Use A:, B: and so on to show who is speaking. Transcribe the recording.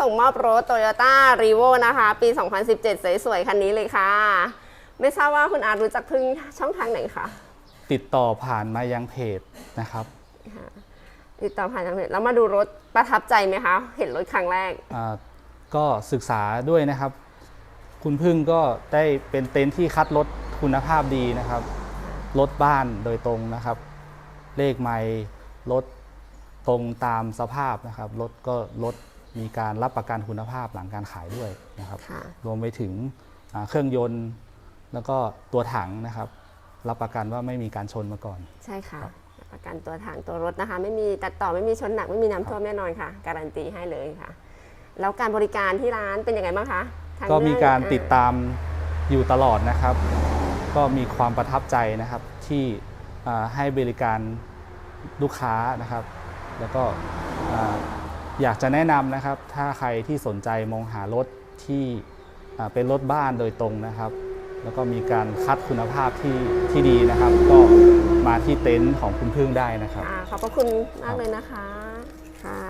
A: ส่งมอบรถ Toyota r e v o นะคะ ปี 2017 สวยๆ คันนี้เลยค่ะ ไม่ทราบว่าคุณอาร์ตรู้จักพึ่งช่องทางไหนคะ
B: ติดต่อผ่านมายังเพจนะครับ
A: ติดต่อผ่านทางเพจแล้วมาดูรถประทับใจไหมคะ เห็นรถครั้งแรก
B: อ่าก็ศึกษาด้วยนะครับ คุณพึ่งก็ได้เป็นเต็นท์ที่คัดรถคุณภาพดีนะครับ รถบ้านโดยตรงนะครับ เลขไมล์รถตรงตามสภาพนะครับ รถก็รถ มีการรับประกันคุณภาพหลังการขายด้วยนะครับ
A: ค่ะ
B: รวมไปถึงอ่าเครื่องยนต์ แล้วก็ตัวถังนะครับ รับประกันว่าไม่มีการชนมาก่อน
A: ใช่ค่ะ ประกันตัวทางตัวรถนะคะ ไม่มีตัดต่อไม่มีชนหนักไม่มีน้ำท่วมแน่นอนค่ะ การันตีให้เลยค่ะ แล้วการบริการที่ร้านเป็นยังไงบ้างคะทง
B: ก็มีการ
A: เรื่อง
B: ติดตามอยู่ตลอดนะครับ ก็มีความประทับใจนะครับที่อ่าให้บริการลูกค้านะครับ แล้วก็ อยากจะแนะนำนะครับ ถ้าใครที่สนใจมองหารถที่เป็นรถบ้านโดยตรงนะครับ แล้วก็มีการคัดคุณภาพที่ที่ดีนะครับ ก็มาที่เต็นท์ของคุณพึ่งได้นะครับ
A: อขอบพระคุณมากเลยนะคะค่ะ